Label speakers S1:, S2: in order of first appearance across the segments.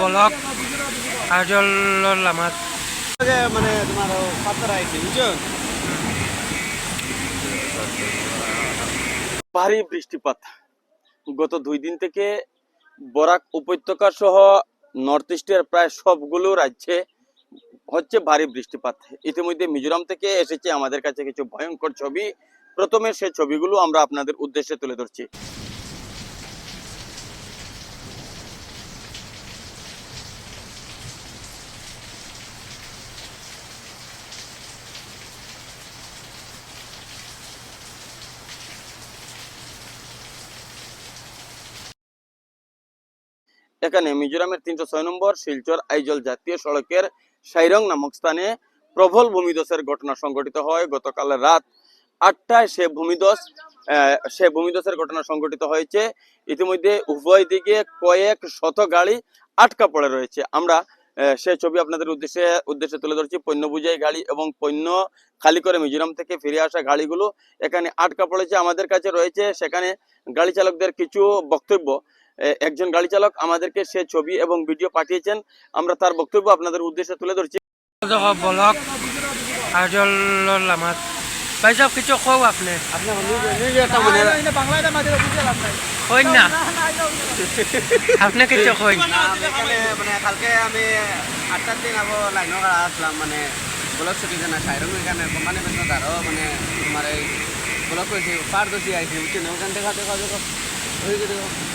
S1: বলক আজল লামাত
S2: মানে তোমার পাত্র আইছে বুঝছ? ভারী বৃষ্টিপাত। গত দুই দিন থেকে বরাক উপত্যকা সহ নর্থ ইস্টের প্রায় সবগুলো রাজ্যে হচ্ছে ভারী বৃষ্টিপাত। ইতিমধ্যে মিজোরাম থেকে এসেছে আমাদের কাছে কিছু ভয়ঙ্কর ছবি। প্রথমে সেই ছবিগুলো আমরা আপনাদের উদ্দেশ্যে তুলে ধরছি। এখানে মিজোরামের তিনশো ছয় নম্বর, শিলচর, আইজল জাতীয় সড়কের সাইরং নামক স্থানে প্রবল ভূমিধসের ঘটনা সংঘটিত হয়। গতকাল রাত আটটায় সে ভূমিধস সে ভূমিধসের ঘটনা সংঘটিত হয়েছে। ইতিমধ্যে উভয় দিকে কয়েক শত গাড়ি আটকা পড়ে রয়েছে। আমরা সে ছবি আপনাদের উদ্দেশ্যে উদ্দেশ্যে তুলে ধরছি। পণ্য বুঝাই গাড়ি এবং পণ্য খালি করে মিজোরাম থেকে ফিরে আসা গাড়িগুলো এখানে আটকা পড়েছে। আমাদের কাছে রয়েছে সেখানে গাড়ি চালকদের কিছু বক্তব্য। একজন গাড়ি চালক আমাদেরকে সে ছবি এবং ভিডিও পাঠিয়েছেন। আমরা তার বক্তব্য আপনাদের উদ্দেশ্যে তুলে ধরছি।
S1: দেখো বলক ভাই সাহেব কিছু কও আপনি? কই না। আপনি কিছু কই
S3: মানে কালকে আমি আটটার দিন আবো লাইন আসলাম মানে ব্লক ছুটি জানা সাইরং এখানে কোম্পানি বেতন আরও মানে তোমার এই ব্লক করেছি পার দোষী আইছি ওখান দেখা।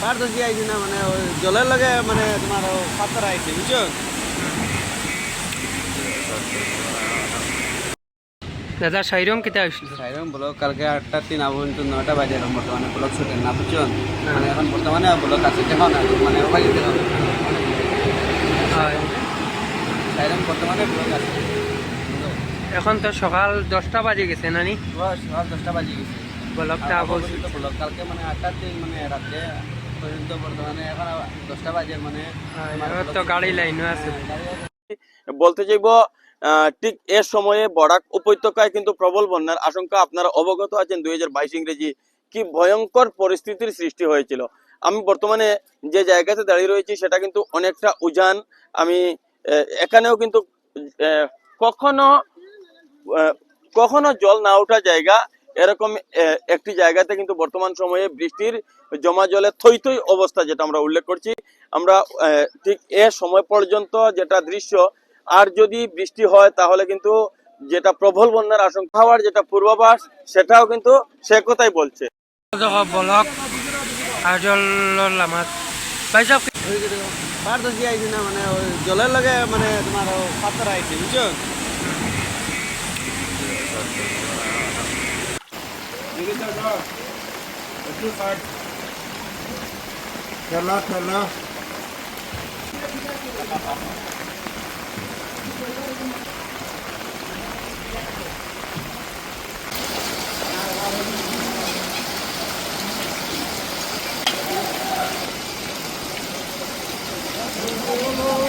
S3: পার আইছি না মানে ওই জলের লগে মানে তোমার পাথর আইছি বুঝছ?
S1: দাদা সাইরম কিতা হয়েছিল
S3: সাইরং ব্লক কালকে আটটার দিন আবো কিন্তু নটা বাজে এখন বর্তমানে ব্লক ছুটি না বুঝছ? মানে এখন বর্তমানে ব্লক আছে দেখো না মানে ওখানে দেখো
S1: হয়।
S3: সাইরং বর্তমানে ব্লক আছে।
S1: এখন তো সকাল দশটা বাজে গেছে নানি?
S3: সকাল দশটা বাজে গেছে।
S1: আবল
S3: ব্লক কালকে মানে আটটার দিন মানে রাত্রে পর্যন্ত বর্তমানে এখন দশটা বাজে মানে
S1: এবার তো গাড়ি লাইনও আছে।
S2: বলতে চাইব ঠিক এ সময়ে বরাক উপত্যকায় কিন্তু প্রবল বন্যার আশঙ্কা আপনারা অবগত আছেন দুই হাজার বাইশ ইংরেজি কি ভয়ঙ্কর পরিস্থিতির সৃষ্টি হয়েছিল। আমি বর্তমানে যে জায়গাতে দাঁড়িয়ে রয়েছি সেটা কিন্তু অনেকটা উজান। আমি এখানেও কিন্তু কখনো কখনো জল না ওঠা জায়গা এরকম একটি জায়গাতে কিন্তু বর্তমান সময়ে বৃষ্টির জমা জলে থই থই অবস্থা যেটা আমরা উল্লেখ করছি। আমরা ঠিক এ সময় পর্যন্ত যেটা দৃশ্য, আর যদি বৃষ্টি হয় তাহলে কিন্তু যেটা প্রবল বন্যার আশঙ্কা হওয়ার যেটা পূর্বাভাস, সেটাও কিন্তু সে কথাই বলছে।
S3: মানে জলের লগে মানে তোমার পাথর আইছি, বুঝছ?
S4: चला चला। Oh,